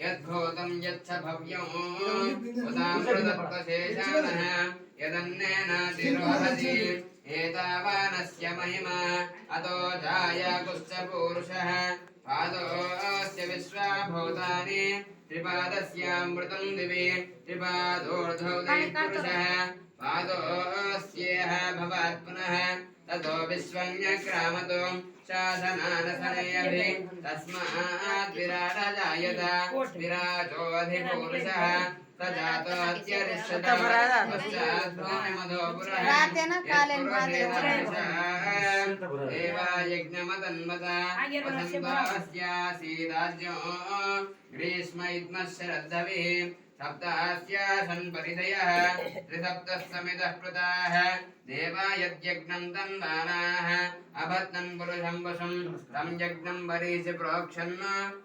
यद्भूतं यच्छ भव्यं उदामृतत्वशेषानः यदन्नेनातिरोहति एतावानस्य महिमा अतो जायाकुश्च पूरुषः पादोऽस्य विश्वा भूतानि त्रिपादस्यामृतं दिवि त्रिपादोर्धौ दैपुरुषः पादोऽस्येह भवात् पुनः ततो विश्वन्यक्रामतो शासनानसनयभि तस्मात् विराट विराजोऽधिपूरुषः ग्रीष्म इद्मः शरद्धविः सप्तास्यासन् परिधयः त्रिसप्तः समितः कृताः देवा यद्यज्ञं तन्वानाः अभद्नं पुरुषं वशं तं यज्ञं वरीसि प्रोक्षन्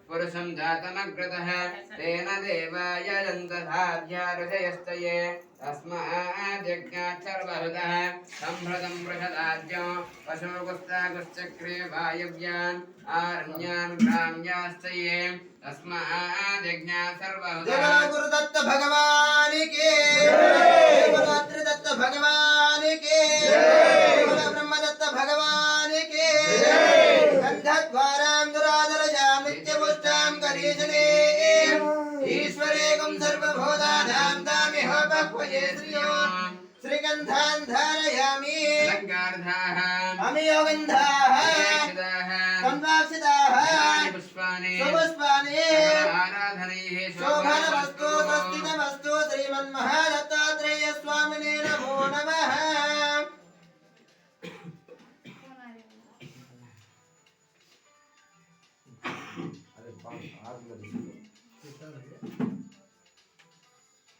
पुरुषं जातमग्रतः तेन देवा यजन्तधाध्या ऋषयश्च ये तस्माद्यज्ञात् सर्वहृतः सम्भृतं वृषदाज्यो पशुकुस्ताकुश्चक्रे वायव्यान् आरण्यान् ग्राम्याश्च ये तस्माद्यज्ञात् सर्वहृतः जय। गुरुदत्त भगवान की जय। गुरुदात्री दत्त भगवान की बह्वये श्रियो श्रीगन्धान् धारयामि अलङ्कार्धाः अमियोगन्धाः। संवाक्षिताः पुष्पाणि। सुपुष्पाणि आराधनैः शोभनमस्तु स्वस्तिनमस्तु। श्रीमन्महादत्तात्रेय स्वामिने नमो। नमः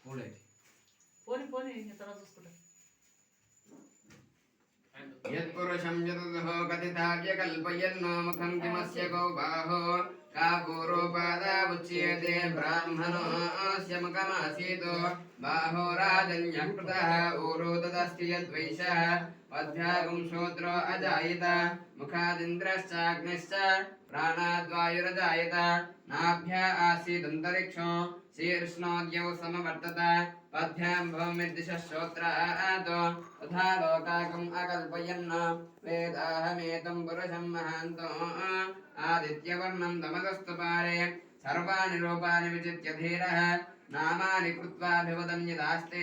పోనీ పోనీ ఇంకా తర్వాత చూసుకుంటా यत्पुरुषं चतुर्दहो कथिताव्यकल्पयन्नो मुखं किमस्य गौ बाहो का पूर्वपादावुच्यते ब्राह्मणोऽस्य मुखमासीतो बाहो राजन्यः कृतः ऊरो तदस्ति यद्वैशः पद्भ्यागं श्रोत्रो अजायत मुखादिन्द्रश्चाग्निश्च प्राणाद्वायुरजायत नाभ्या आसीदन्तरिक्षो शीर्ष्णोद्यौ समवर्तत पद्भ्यां भौमिर्दिशः श्रोत्रातो तथा लोकाकम् अकल्पयन् वेदाहमेतं पुरुषं महान्तो आदित्यवर्णं तमतस्तु पारे। सर्वाणि रूपाणि विचित्य धीरः, नामानि कृत्वा यदास्ते।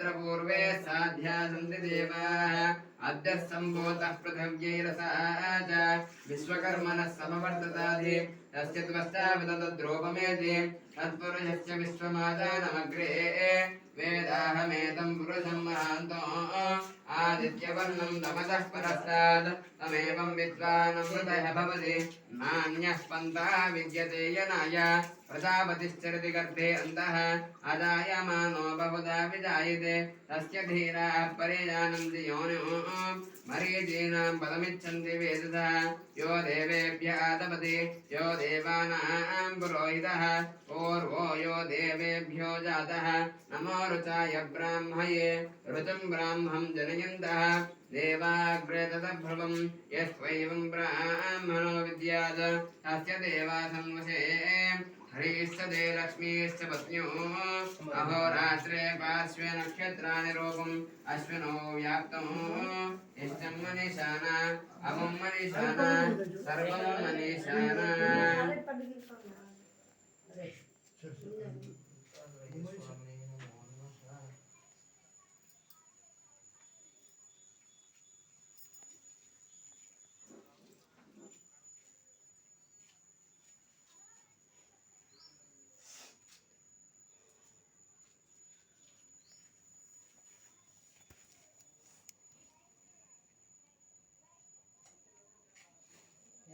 साध्या सन्ति देवाः अद्य सम्भूतः पृथिव्यैरसा च विश्वकर्मणः समवर्तताधि तस्य त्वष्टाविदतद्रूपमेति तत्पुरुषस्य विश्वमादानमग्रे वेदाहमेतं पुरुषं महान्तो आदित्यवर्णं तमतः परस्तात् तमेवं विद्वानमृतः भवति नान्यः पन्था विद्यते यनाय प्रजापतिश्चरति गर्भे अन्तः अजायमानो बहुधा विजायते तस्य धीराः परिजानन्ति योनिः मरीचीनां पदमिच्छन्ति वेदसा यो देवेभ्य आदपति यो देवानां पुरोहितः पूर्वो यो देवेभ्यो जातः। नमो रुचाय ब्राह्मये। ऋतं ब्राह्मं जनयन्तः देवाग्रे तदभ्रुवं यस्त्वैवं ब्राह्मणो विद्यात् तस्य देवा संवशे हरीश्च दे लक्ष्मीश्च पत्न्यो अहोरात्रे पार्श्वे नक्षत्राणि रूपम् अश्विनो व्याप्तम् इष्टं मनीषाना अमुं मनीषाना सर्वं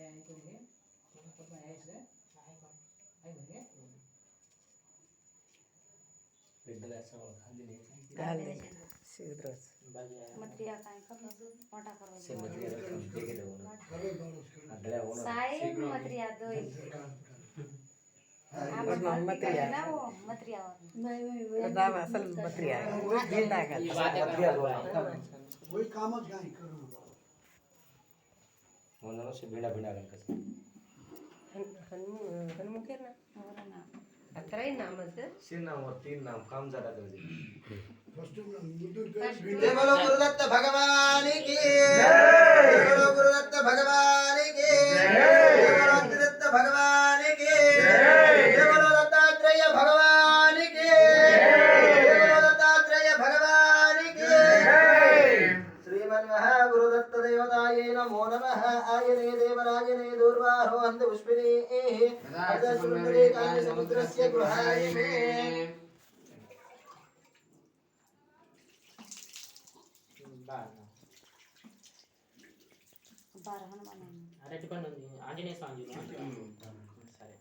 आई करेंगे थोड़ा पर मैं आई से आई पर मतरिया मतरिया मतरिया मतरिया मतरिया मतरिया नहीं खाली सीधरस मत्रिया काय का मोटा करो से मत्रिया देखे लो अगला वो साई मत्रिया दो मत्रिया मत्रिया नहीं नहीं नाम असल मत्रिया ज़िंदा का मत्रिया वही काम गाय करूँगा भिडा भिडा कसं शिरनाम तीन नाम काम झाला जय बोलो गुरुदत्त भगवान की जय. बोलो गुरुदत्त भगवान की जय. बोलो गुरुदत्त भगवान नमः आयने देवराजने दूर्वारो हन्त पुष्पिने अथ सुन्दरे काले समुद्रस्य गृहाय मे बार हनुमान అరటిపండు ఉంది ఆంజనేయ స్వామి సరే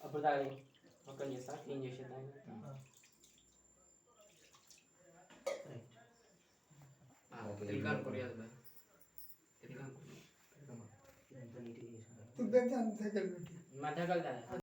అప్పుడు దాని ఓపెన్ చేస్తా క్లీన్ చేసేద్దాం తిరిగాను కొరియాదు करते हैं अंधकल बेटी मधकल दादा